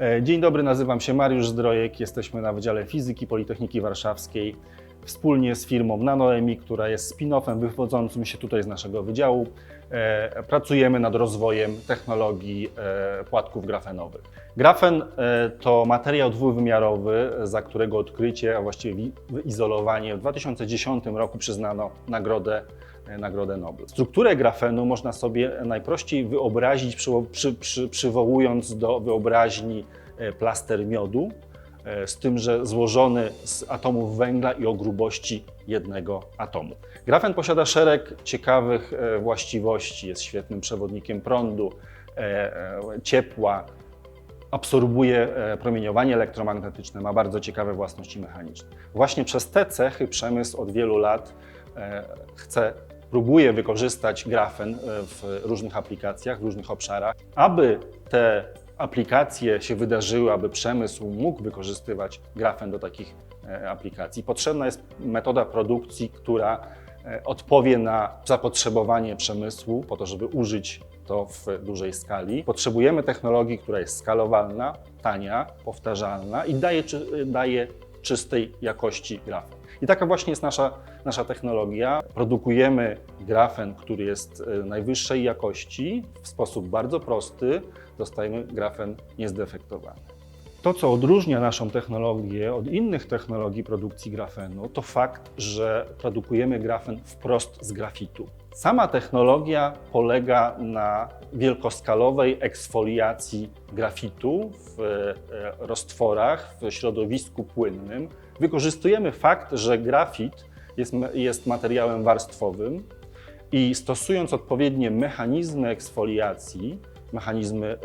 E, Dzień dobry, nazywam się Mariusz Zdrojek. Jesteśmy na Wydziale Fizyki Politechniki Warszawskiej. Wspólnie z firmą NanoEmi, która jest spin-offem wywodzącym się tutaj z naszego wydziału, e, pracujemy nad rozwojem technologii e, płatków grafenowych. Grafen e, to materiał dwuwymiarowy, za którego odkrycie, a właściwie wi- wyizolowanie w 2010 roku przyznano nagrodę Nagrodę Nobla. Strukturę grafenu można sobie najprościej wyobrazić, przy, przy, przywołując do wyobraźni plaster miodu, z tym, że złożony z atomów węgla i o grubości jednego atomu. Grafen posiada szereg ciekawych e, właściwości. Jest świetnym przewodnikiem prądu, e, e, ciepła, absorbuje e, promieniowanie elektromagnetyczne, ma bardzo ciekawe własności mechaniczne. Właśnie przez te cechy przemysł od wielu lat e, chce, próbuje wykorzystać grafen e, w różnych aplikacjach, w różnych obszarach. Aby te aplikacje się wydarzyły, aby przemysł mógł wykorzystywać grafen do takich e, aplikacji, potrzebna jest metoda produkcji, która e, odpowie na zapotrzebowanie przemysłu po to, żeby użyć to w dużej skali. Potrzebujemy technologii, która jest skalowalna, tania, powtarzalna i daje, czy, daje czystej jakości grafen. I taka właśnie jest nasza, nasza technologia. Produkujemy grafen, który jest e, najwyższej jakości w sposób bardzo prosty. Dostajemy grafen niezdefektowany. To, co odróżnia naszą technologię od innych technologii produkcji grafenu, to fakt, że produkujemy grafen wprost z grafitu. Sama technologia polega na wielkoskalowej eksfoliacji grafitu w e, roztworach, w środowisku płynnym. Wykorzystujemy fakt, że grafit jest, jest materiałem warstwowym i stosując odpowiednie mechanizmy eksfoliacji, mechanizmy e, e,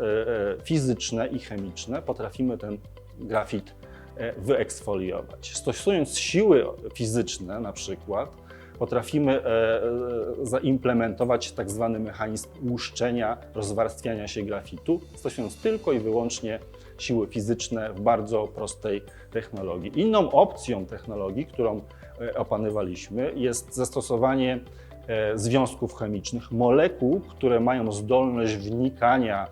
fizyczne i chemiczne, potrafimy ten grafit e, wyeksfoliować. Stosując siły fizyczne na przykład, potrafimy zaimplementować tak zwany mechanizm łuszczenia, rozwarstwiania się grafitu, stosując tylko i wyłącznie siły fizyczne w bardzo prostej technologii. Inną opcją technologii, którą opanowaliśmy, jest zastosowanie związków chemicznych, molekuł, które mają zdolność wnikania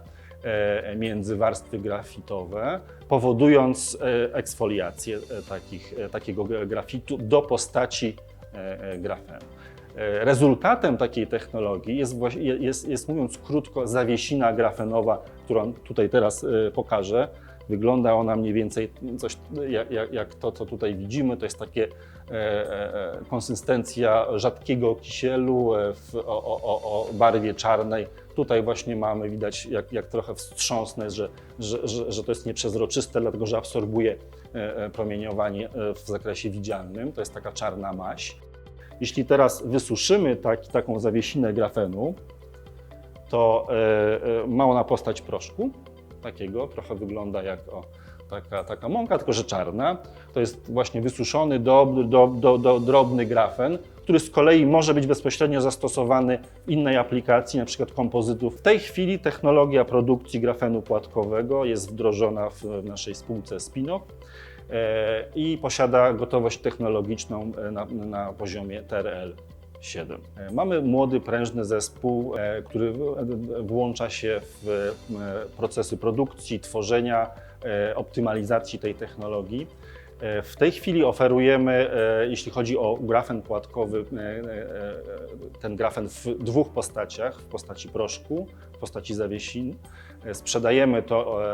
e, między warstwy grafitowe, powodując e, eksfoliację e, takich, e, takiego grafitu do postaci e, e, grafenu. E, Rezultatem takiej technologii jest, jest, jest, mówiąc krótko, zawiesina grafenowa, którą tutaj teraz e, pokażę. Wygląda ona mniej więcej coś jak, jak, jak to, co tutaj widzimy. To jest takie e, e, konsystencja rzadkiego kisielu e, w, o, o, o, barwie czarnej. Tutaj właśnie mamy, widać jak, jak trochę wstrząsne, że, że, że, że to jest nieprzezroczyste, dlatego że absorbuje e, e, promieniowanie w zakresie widzialnym. To jest taka czarna maś. Jeśli teraz wysuszymy tak, taką zawiesinę grafenu, to ma ona postać proszku, takiego, trochę wygląda jak o, taka, taka mąka, tylko że czarna. To jest właśnie wysuszony, do, do, do, do, drobny grafen, który z kolei może być bezpośrednio zastosowany w innej aplikacji, na przykład kompozytów. W tej chwili technologia produkcji grafenu płatkowego jest wdrożona w, naszej spółce Spinoff e, i posiada gotowość technologiczną e, na, na poziomie TRL. 7. E, Mamy młody, prężny zespół, e, który w- włącza się w e, procesy produkcji, tworzenia, e, optymalizacji tej technologii. E, W tej chwili oferujemy, e, jeśli chodzi o grafen płatkowy, e, e, e, ten grafen w dwóch postaciach, w postaci proszku, w postaci zawiesin. E, Sprzedajemy to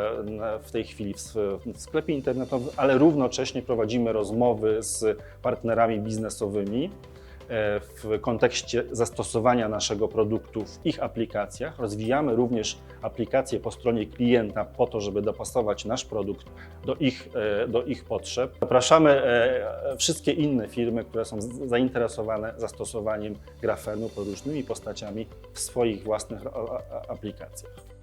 e, w tej chwili w, sklepie internetowym, ale równocześnie prowadzimy rozmowy z partnerami biznesowymi, e, w kontekście zastosowania naszego produktu w ich aplikacjach. Rozwijamy również aplikacje po stronie klienta po to, żeby dopasować nasz produkt do ich, e, do ich potrzeb. Zapraszamy e, wszystkie inne firmy, które są zainteresowane zastosowaniem grafenu pod różnymi postaciami w swoich własnych aplikacjach.